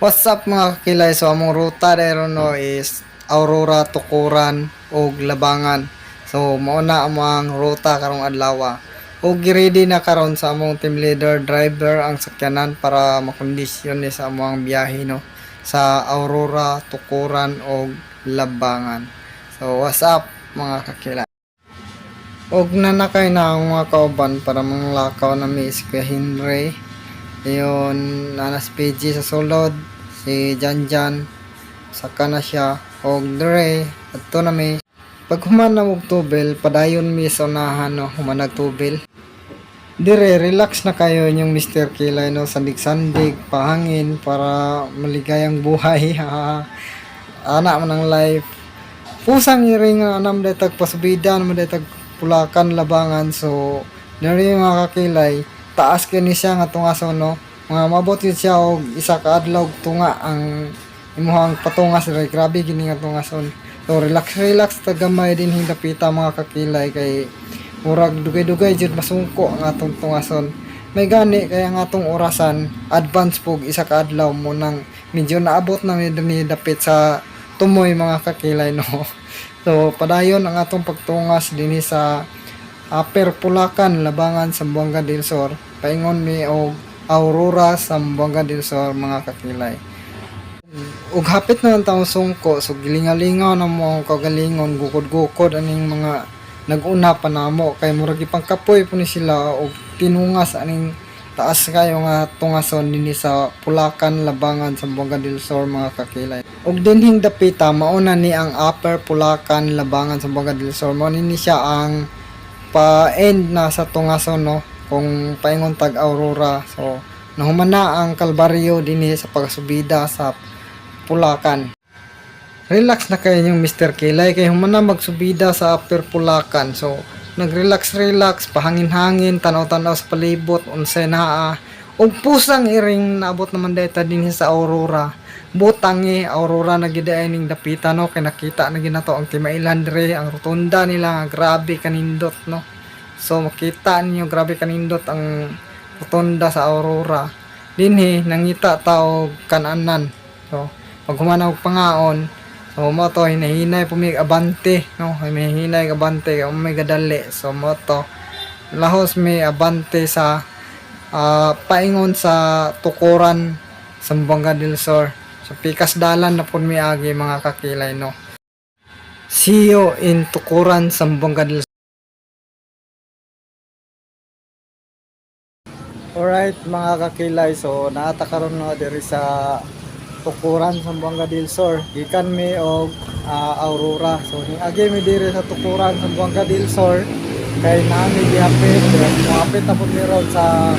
What's up mga kakilay? So among ruta dero no is Aurora, Tukuran ug Labangan. So mauna among ruta karong adlaw. Ug ready na karon sa among team leader driver ang sakyanan para makondisyon ni sa among biyahe no sa Aurora, Tukuran ug Labangan. So what's up mga kakilay? Og nanakay na ang mga kauban para manglakaw na mi si Henry. Yun, nanas PG sa sulod, si Janjan, saka na siya, og Dre, ato na mi. Pag human na og tubel, padayon mi sa unahan, no, humanag tubel. Dire, relax na kayo yung Mr. Kilay, no, sandig-sandig, pahangin, para maligayang buhay, ha. Anak man ang life. Pusang iring nga anam day tag pasubida naman day tag pulakan labangan so nari mga kakilay taas kini siya nga tungason no mga mabot yun siya og isa ka adlaw tunga ang imuhang patungas ray grabe gini nga tungason so relax relax tagamay din hindapita mga kakilay kay murag dugay-dugay jud masungko ang atong tungason may gani kaya nga atong orasan advance pog isa ka adlaw mo nang medyo naabot na ni dapit sa tumoy mga kakilay no? So padayon ang atong pagtungas dinhi sa Upper Pulacan Labangan sa Buanga del Sur. Paingon mi og Aurora sa Buanga del Sur mga kakilay. Ug hapit na ang sungko so gilingalingaw na mo ang kagalingon gukod-gukod aning mga naguna pa namo kay murag ipang kapoy po ni sila og tinungas aning taas kayo nga tungason dinhi sa Pulacan Labangan sa Buanga del Sur mga kakilay. Ug dinhing dapita mauna ni ang Upper Pulacan Labangan sa Buanga del Sur. Mao ni siya ang pa-end na sa tungason no? Kung paingon tag Aurora. So nahuman na ang kalbaryo dinhi sa pagsubida sa Pulacan relax na kayo yung Mr. Kilay. Kay human na magsubida sa Upper Pulacan so nagrelax relax. Pahangin-hangin tanaw-tanaw sa palibot. Unsay naa ug pusang iring naabot naman data dinhi sa Aurora butangi Aurora na giday ning dapita no? Kay nakita na ginato ang Timailan dire ang rotunda nila nga grabe kanindot no? So makita ninyo grabe kanindot ang rotunda sa Aurora. Dinhi nangita tao kananan so pag humanaw pangaon so mo to hinahinay pumig abante no? May hinay abante kay may gadali. So mo to lahos may abante sa ah, paingon sa tukuran sa Buanga del Sur So pikas dalan na pun miagi mga kakilay no. See you in Tukuran Sambonga del Alright mga kakilay, so naata karon no diri sa Tukuran Sambonga del Sur. Gikan mi og ah, Aurora. So niagi mi diri sa Tukuran Sambonga del Sur kay nami gihapit, gihapit na pud ron sa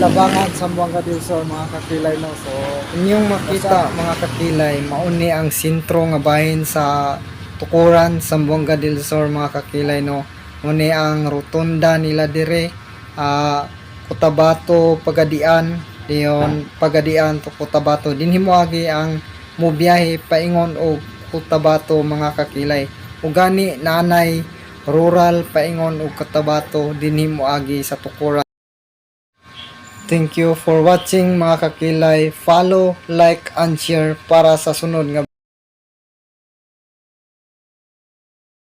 Labangan Sambuanga del Sur mga kakilay no. So inyong makita mga kakilay, mauni ang sentro nga bahin sa Tukuran Sambuanga del Sur mga kakilay no. Muni ang rotunda nila dire ah Cotabato Pagadian diyon Pagadian to Cotabato dinhi moagi ang mubiyahe paingon og Cotabato mga kakilay ugani nanay rural paingon og Cotabato dinhi moagi sa Tukuran Thank you for watching mga kakilay. Follow, like, and share para sa sunod nga